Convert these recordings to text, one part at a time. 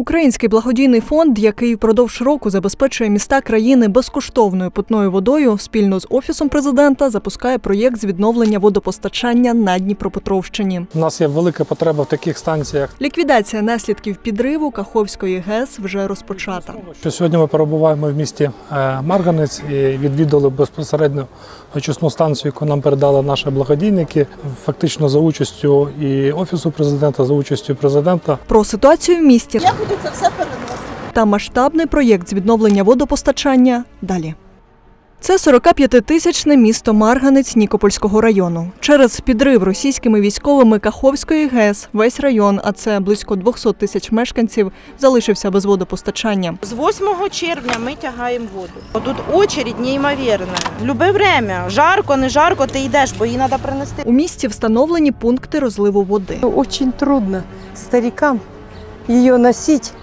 Український благодійний фонд, який впродовж року забезпечує міста країни безкоштовною питною водою, спільно з офісом президента запускає проєкт з відновлення водопостачання на Дніпропетровщині. У нас є велика потреба в таких станціях. Ліквідація наслідків підриву Каховської ГЕС вже розпочата. Що сьогодні ми перебуваємо в місті е, Марганець і відвідали безпосередньо очисну станцію, яку нам передали наші благодійники, фактично за участю і офісу президента, за участю президента. Про ситуацію в місті Це все переносити. та масштабний проєкт з відновлення водопостачання далі. Це 45-тисячне місто Марганець Нікопольського району. Через підрив російськими військовими Каховської ГЕС весь район, а це близько 200 тисяч мешканців, залишився без водопостачання. З 8 червня ми тягаємо воду. Тут очередь неймовірна. Любе время, жарко, не жарко, ти йдеш, бо її треба принести. У місті встановлені пункти розливу води. Очень трудно старикам ее носить,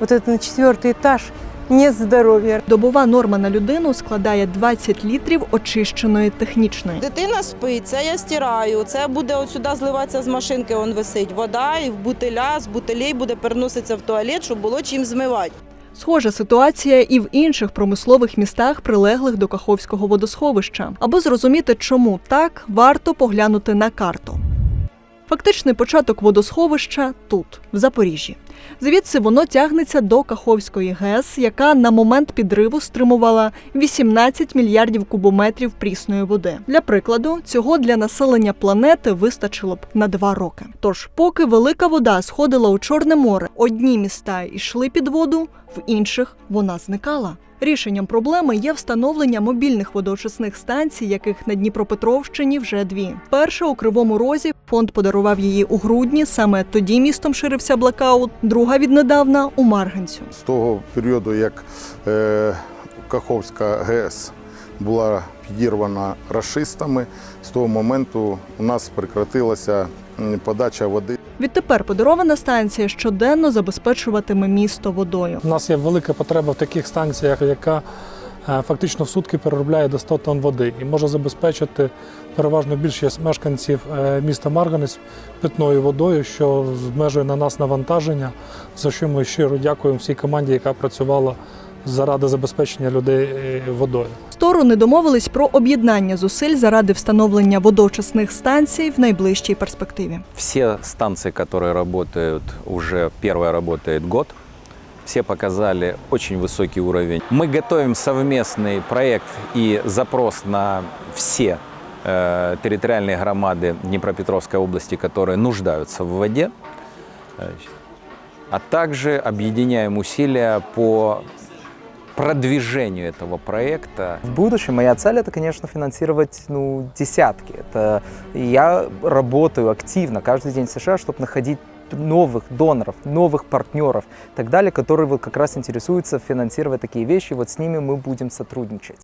вот это на четвертый этаж, нет здоровья. Добова норма на людину складає 20 літрів очищеної технічної. Дитина спить, це я стираю, це буде от сюди зливатися з машинки, он висить. Вода і в бутиля, з бутилей буде переноситися в туалет, щоб було чим змивати. Схожа ситуація і в інших промислових містах, прилеглих до Каховського водосховища. Аби зрозуміти, чому так, варто поглянути на карту. Фактичний початок водосховища тут, в Запоріжжі. Звідси воно тягнеться до Каховської ГЕС, яка на момент підриву стримувала 18 мільярдів кубометрів прісної води. Для прикладу, цього для населення планети вистачило б на два роки. Тож, поки велика вода сходила у Чорне море, одні міста йшли під воду, в інших вона зникала. Рішенням проблеми є встановлення мобільних водоочисних станцій, яких на Дніпропетровщині вже дві. Перша у Кривому Розі фонд подарував її у грудні. Саме тоді містом ширився блокаут. Друга віднедавна у Марганцю. З того періоду, як е, Каховська ГЕС була підірвана рашистами, з того моменту у нас прекратилася подача води. Відтепер подарована станція щоденно забезпечуватиме місто водою. У нас є велика потреба в таких станціях, яка е, фактично в сутки переробляє до 100 тонн води і може забезпечити переважно більшість мешканців е, міста Марганець питною водою, що змежує на нас навантаження, за що ми щиро дякуємо всій команді, яка працювала заради забезпечення людей е, водою. Сторони домовились про об'єднання зусиль заради встановлення водоочисних станцій в найближчій перспективі. Все станции, которые работают, уже первая работает год, все показали очень высокий уровень. Мы готовим совместный проект и запрос на все э, территориальные громады Днепропетровской области, которые нуждаются в воде, Э, а также объединяем усилия по продвижению этого проекта В будущем моя цель это, конечно, финансировать ну, десятки. Это я работаю активно каждый день в США, чтобы находить новых доноров, новых партнеров и так далее, которые вот как раз интересуются финансировать такие вещи. Вот с ними мы будем сотрудничать.